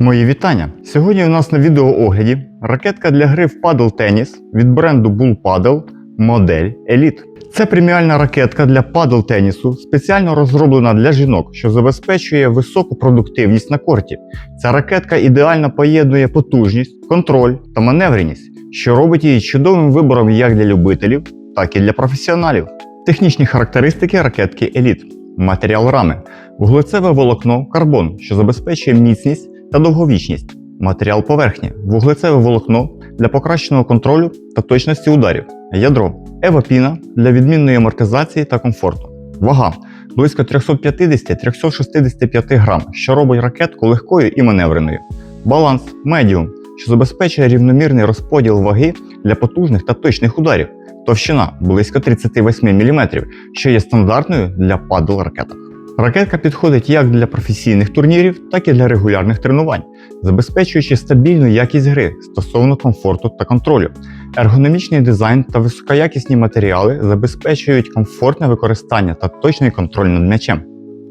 Мої вітання! Сьогодні у нас на відеоогляді ракетка для гри в падл теніс від бренду Bull Paddle модель Elite. Це преміальна ракетка для падл тенісу, спеціально розроблена для жінок, що забезпечує високу продуктивність на корті. Ця ракетка ідеально поєднує потужність, контроль та маневреність, що робить її чудовим вибором як для любителів, так і для професіоналів. Технічні характеристики ракетки Elite. Матеріал рами. Вуглецеве волокно карбон, що забезпечує міцність та довговічність. Матеріал поверхні. Вуглецеве волокно для покращеного контролю та точності ударів. Ядро. Евапіна для відмінної амортизації та комфорту. Вага близько 350-365 грам, що робить ракетку легкою і маневреною. Баланс медіум, що забезпечує рівномірний розподіл ваги для потужних та точних ударів. Товщина близько 38 мм, що є стандартною для падл ракеток. Ракетка підходить як для професійних турнірів, так і для регулярних тренувань, забезпечуючи стабільну якість гри стосовно комфорту та контролю. Ергономічний дизайн та високоякісні матеріали забезпечують комфортне використання та точний контроль над м'ячем.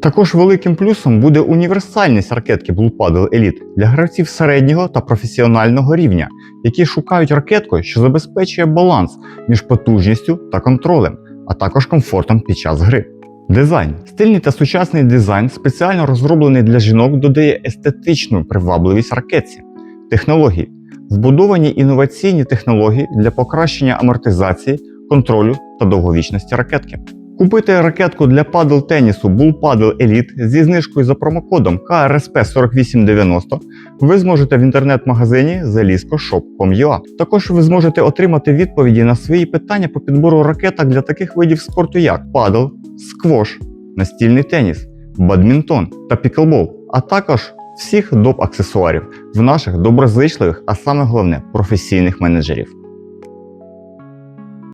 Також великим плюсом буде універсальність ракетки Blue Paddle Elite для гравців середнього та професіонального рівня, які шукають ракетку, що забезпечує баланс між потужністю та контролем, а також комфортом під час гри. Дизайн. Стильний та сучасний дизайн, спеціально розроблений для жінок, додає естетичну привабливість ракетці. Технології. Вбудовані інноваційні технології для покращення амортизації, контролю та довговічності ракетки. Купити ракетку для падл тенісу Bull Paddle Elite зі знижкою за промокодом KRSP 4890 ви зможете в інтернет-магазині zelisko.shop.com.ua. Також ви зможете отримати відповіді на свої питання по підбору ракеток для таких видів спорту, як падл, сквош, настільний теніс, бадмінтон та піклбол, а також всіх доп. аксесуарів в наших доброзичливих, а саме головне професійних менеджерів.